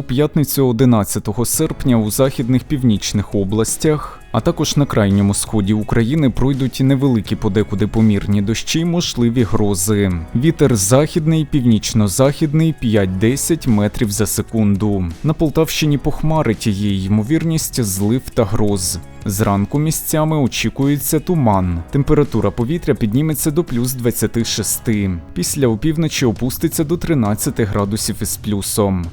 п'ятницю 11 серпня у західних північних областях, а також на крайньому сході України пройдуть невеликі подекуди помірні дощі, можливі грози. Вітер західний, північно-західний 5-10 метрів за секунду. На Полтавщині похмарить є ймовірність злив та гроз. Зранку місцями очікується туман. Температура повітря підніметься до плюс 26. Після опівночі опуститься до 13 градусів із плюсом.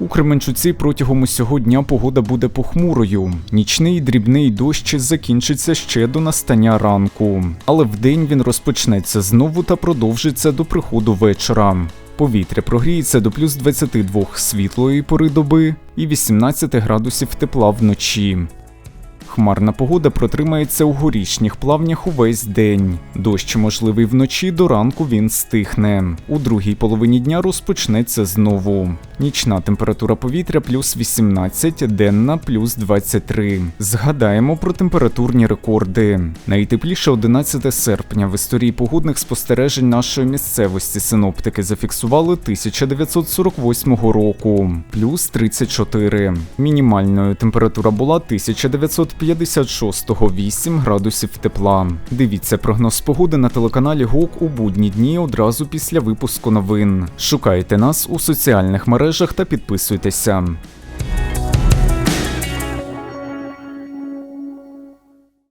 У Кременчуці протягом усього дня погода буде похмурою. Нічний дрібний дощ закінчиться ще до настання ранку, але вдень він розпочнеться знову та продовжиться до приходу вечора. Повітря прогріється до плюс 22 світлої пори доби і 18 градусів тепла вночі. Хмарна погода протримається у горішніх плавнях увесь день. Дощ можливий вночі, до ранку він стихне. У другій половині дня розпочнеться знову. Нічна температура повітря плюс 18, денна плюс 23. Згадаємо про температурні рекорди. Найтепліше 11 серпня в історії погодних спостережень нашої місцевості синоптики зафіксували 1948 року плюс 34. Мінімальною температура була 1956 8 градусів тепла. Дивіться прогноз погоди на телеканалі ГОК у будні дні одразу після випуску новин. Шукайте нас у соціальних мережах та підписуйтеся.